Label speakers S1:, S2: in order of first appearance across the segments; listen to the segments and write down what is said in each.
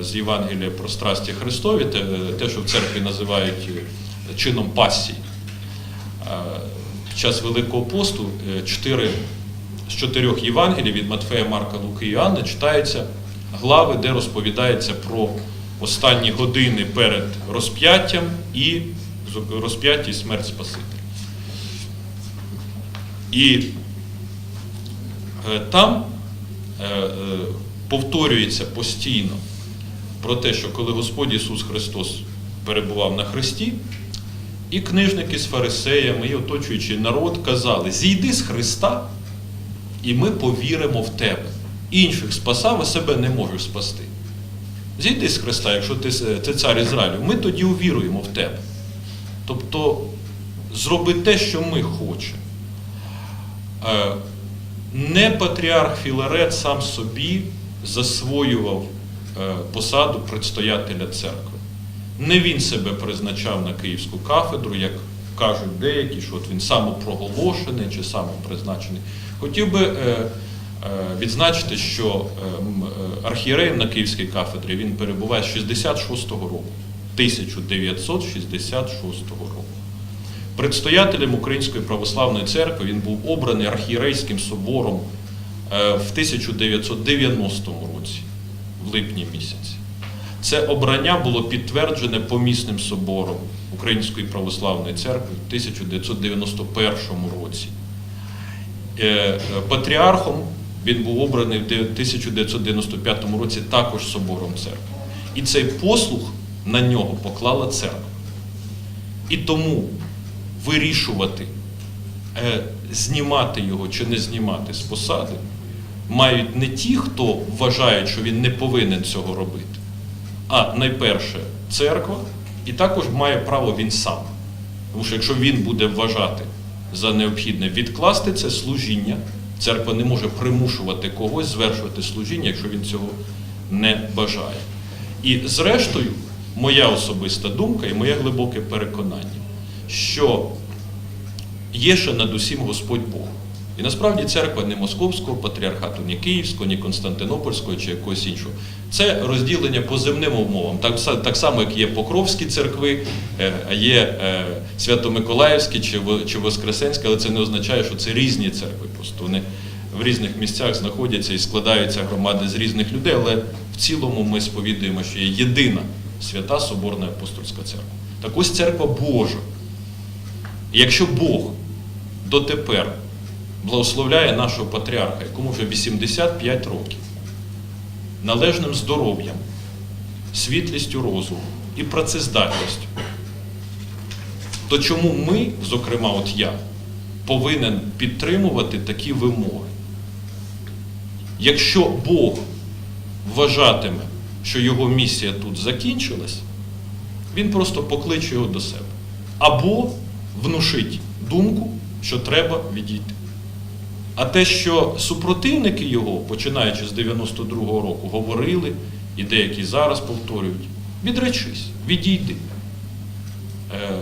S1: з Євангелія про страсті Христові, те, що в церкві називають е, чином пасії. Е, Під час Великого посту е, чотири, з чотирьох Євангелій від Матфея, Марка, Луки і Іоанна читаються глави, де розповідається про останні години перед розп'яттям і розп'яття і смерть Спасителя. І там повторюється постійно про те, що коли Господь Ісус Христос перебував на хресті, і книжники з фарисеями, і оточуючий народ казали: зійди з Христа, і ми повіримо в тебе. Інших спасав, а себе не можеш спасти. Зійди з Христа, якщо ти, ти цар Ізраїлю, ми тоді увіруємо в тебе. Тобто зроби те, що ми хочемо. Е, Не патріарх Філарет сам собі засвоював посаду предстоятеля церкви. Не він себе призначав на Київську кафедру, як кажуть деякі, що от він самопроголошений чи самопризначений. Хотів би е, е, відзначити, що е, е, архієреєм на Київській кафедрі він перебуває з 66-го року, 1966 року. Предстоятелем Української православної церкви він був обраний архієрейським собором е, в 1990 році, липні місяці. Це обрання було підтверджене помісним собором Української православної церкви в 1991 році. Е, е, Патріархом він був обраний в 1995 році також собором церкви. І цей послуг на нього поклала церква. І тому вирішувати, е, знімати його чи не знімати з посади, мають не ті, хто вважають, що він не повинен цього робити, а найперше церква, і також має право він сам. Тому що якщо він буде вважати за необхідне відкласти це служіння, церква не може примушувати когось звершувати служіння, якщо він цього не бажає. І зрештою, моя особиста думка і моє глибоке переконання, що є ще над усім Господь Бог. І насправді церква не московського патріархату, ні Київського, ні Константинопольського чи якогось іншого. Це розділення по земним умовам. Так, так само, як є Покровські церкви, е, є е, Свято-Миколаївські чи, чи Воскресенські, але це не означає, що це різні церкви. Просто вони в різних місцях знаходяться і складаються громади з різних людей, але в цілому ми сповідуємо, що є єдина свята Соборна апостольська церква. Так ось церква Божа. І якщо Бог дотепер благословляє нашого патріарха, якому вже 85 років, належним здоров'ям, світлістю розуму і працездатністю, то чому ми, зокрема, от я, повинен підтримувати такі вимоги? Якщо Бог вважатиме, що його місія тут закінчилась, він просто покличе його до себе. Або внушить думку, що треба відійти. А те, що супротивники його, починаючи з 92-го року, говорили, і деякі зараз повторюють, відречись, відійди. Е,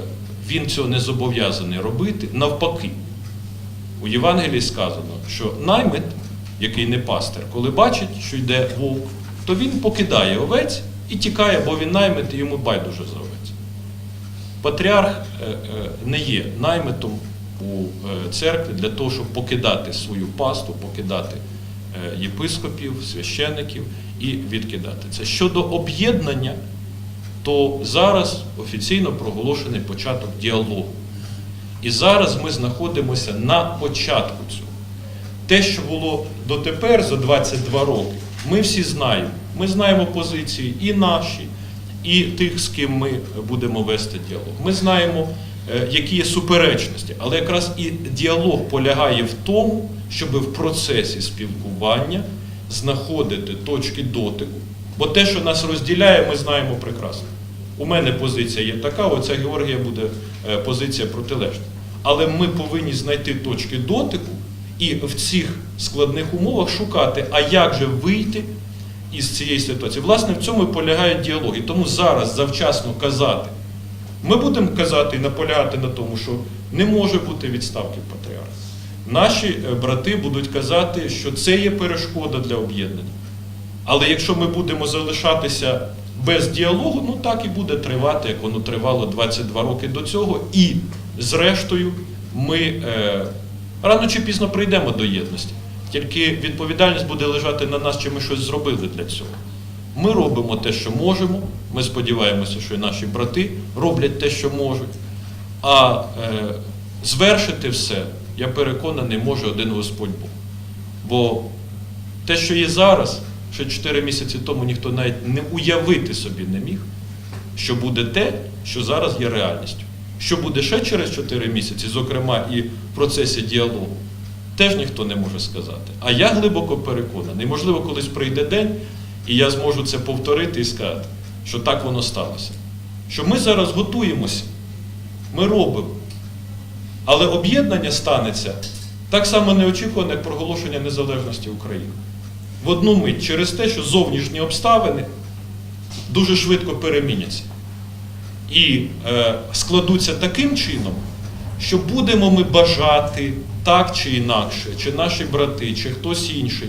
S1: Він цього не зобов'язаний робити. Навпаки, у Євангелії сказано, що наймит, який не пастир, коли бачить, що йде вовк, то він покидає овець і тікає, бо він наймит і йому байдуже за овець. Патріарх е, е, не є наймитом у е, церкві для того, щоб покидати свою пасту, покидати е, єпископів, священиків і відкидати це. Щодо об'єднання, то зараз офіційно проголошений початок діалогу. І зараз ми знаходимося на початку цього. Те, що було дотепер за 22 роки, ми всі знаємо. Ми знаємо позиції і наші, і тих, з ким ми будемо вести діалог. Ми знаємо, які є суперечності, але якраз і діалог полягає в тому, щоб в процесі спілкування знаходити точки дотику. Бо те, що нас розділяє, ми знаємо прекрасно. У мене позиція є така, оця Георгія буде е, позиція протилежна. Але ми повинні знайти точки дотику і в цих складних умовах шукати, а як же вийти із цієї ситуації. Власне, в цьому і полягає діалог. І тому зараз завчасно казати. Ми будемо казати і наполягати на тому, що не може бути відставки патріарха. Наші е, брати будуть казати, що це є перешкода для об'єднання. Але якщо ми будемо залишатися без діалогу, ну так і буде тривати, як воно тривало 22 роки до цього. І зрештою ми е, рано чи пізно прийдемо до єдності. Тільки відповідальність буде лежати на нас, чи ми щось зробили для цього. Ми робимо те, що можемо. Ми сподіваємося, що і наші брати роблять те, що можуть. А е, звершити все, я переконаний, може один Господь Бог. Бо те, що є зараз, ще 4 місяці тому ніхто навіть не уявити собі не міг, що буде те, що зараз є реальністю. Що буде ще через 4 місяці, зокрема і в процесі діалогу, теж ніхто не може сказати. А я глибоко переконаний, можливо, колись прийде день, і я зможу це повторити і сказати, що так воно сталося. Що ми зараз готуємося, ми робимо. Але об'єднання станеться так само неочікувано, як проголошення незалежності України. В одну мить через те, що зовнішні обставини дуже швидко переміняться. І е, складуться таким чином, що будемо ми бажати так чи інакше, чи наші брати, чи хтось інший,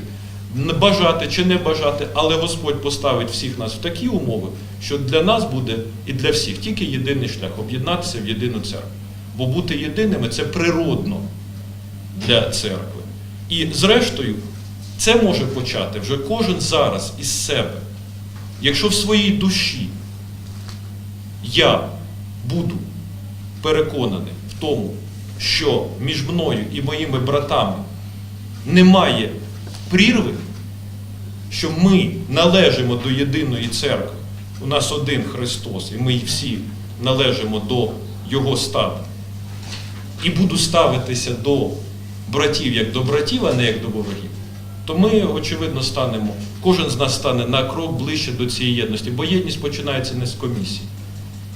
S1: бажати чи не бажати, але Господь поставить всіх нас в такі умови, що для нас буде і для всіх тільки єдиний шлях об'єднатися в єдину церкву. Бо бути єдиними це природно для церкви. І зрештою, це може почати вже кожен зараз із себе. Якщо в своїй душі я буду переконаний в тому, що між мною і моїми братами немає прірви, що ми належимо до єдиної церкви, у нас один Христос, і ми всі належимо до Його стаду, і буду ставитися до братів як до братів, а не як до ворогів, то ми, очевидно, станемо, кожен з нас стане на крок ближче до цієї єдності, бо єдність починається не з комісії.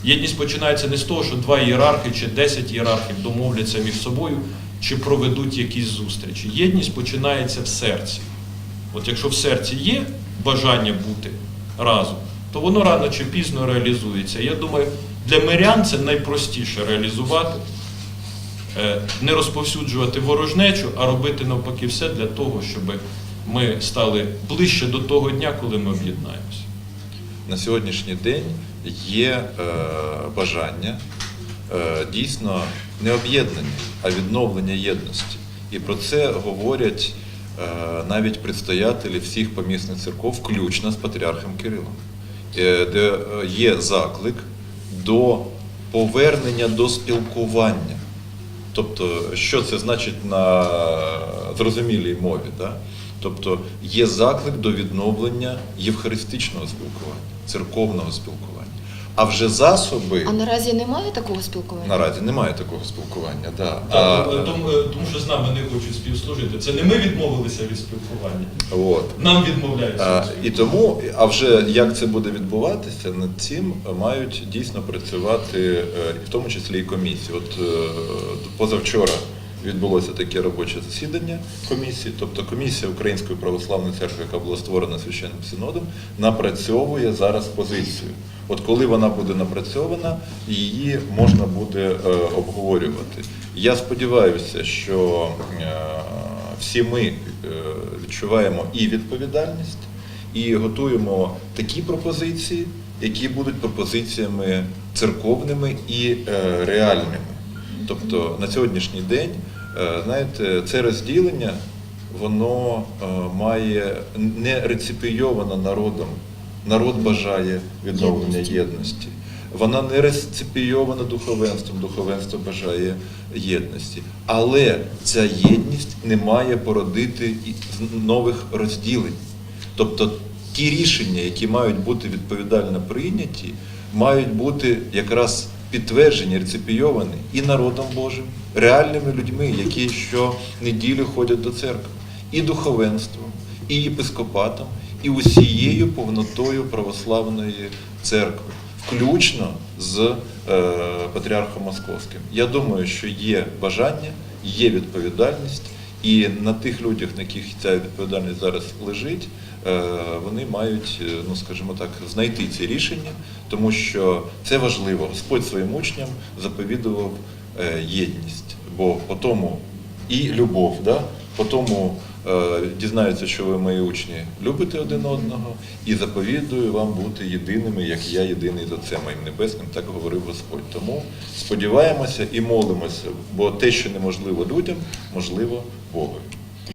S1: Єдність починається не з того, що два ієрархи чи десять ієрархів домовляться між собою чи проведуть якісь зустрічі. Єдність починається в серці. От якщо в серці є бажання бути разом, то воно рано чи пізно реалізується. Я думаю, для мирян це найпростіше реалізувати, Е, не розповсюджувати ворожнечу, а робити навпаки все для того, щоб ми стали ближче до того дня, коли ми об'єднаємося.
S2: на сьогоднішній день є е, бажання е, дійсно не об'єднання, а відновлення єдності. І про це говорять навіть предстоятелі всіх помісних церков, включно з патріархом Кирилом, е, де е, є заклик до повернення до спілкування. Тобто, що це значить на зрозумілій мові? Да? Тобто є заклик до відновлення євхаристичного спілкування, церковного спілкування. А вже засоби
S3: А наразі немає такого спілкування?
S2: наразі немає такого спілкування. Да.
S1: Так,
S2: А,
S1: тому, е, тому що з нами не хочуть співслужити. Це не ми відмовилися від спілкування,
S2: от.
S1: нам відмовляються.
S2: А,
S1: від
S2: і тому, а вже як це буде відбуватися, над цим мають дійсно працювати, е, і в тому числі і комісії. От е, позавчора відбулося таке робоче засідання комісії, тобто комісія Української православної церкви, яка була створена священним синодом, напрацьовує зараз позицію. От коли вона буде напрацьована, її можна буде е, обговорювати. Я сподіваюся, що е, всі ми е, відчуваємо і відповідальність, і готуємо такі пропозиції, які будуть пропозиціями церковними і реальними. Тобто на сьогоднішній день, знаєте, це розділення воно має не реципійовано народом. Народ бажає відновлення
S3: Єдності.
S2: єдності. Вона не реципійована духовенством, духовенство бажає єдності. Але ця єдність не має породити нових розділень. Тобто ті рішення, які мають бути відповідально прийняті, мають бути якраз підтверджені, реципійовані і народом Божим, реальними людьми, які щонеділі ходять до церкви, і духовенством, і єпископатом, і усією повнотою православної церкви, включно з е, патріархом Московським. Я думаю, що є бажання, є відповідальність, і на тих людях, на яких ця відповідальність зараз лежить, е, вони мають, е, ну скажімо так, знайти ці рішення, тому що це важливо. Господь своїм учням заповідував єдність, бо по тому і любов, да? по тому дізнаються, що ви мої учні любите один одного, і заповідую вам бути єдиними, як я єдиний за це моїм Небесним, так говорив Господь. Тому сподіваємося і молимося, бо те, що неможливо людям, можливо Богу.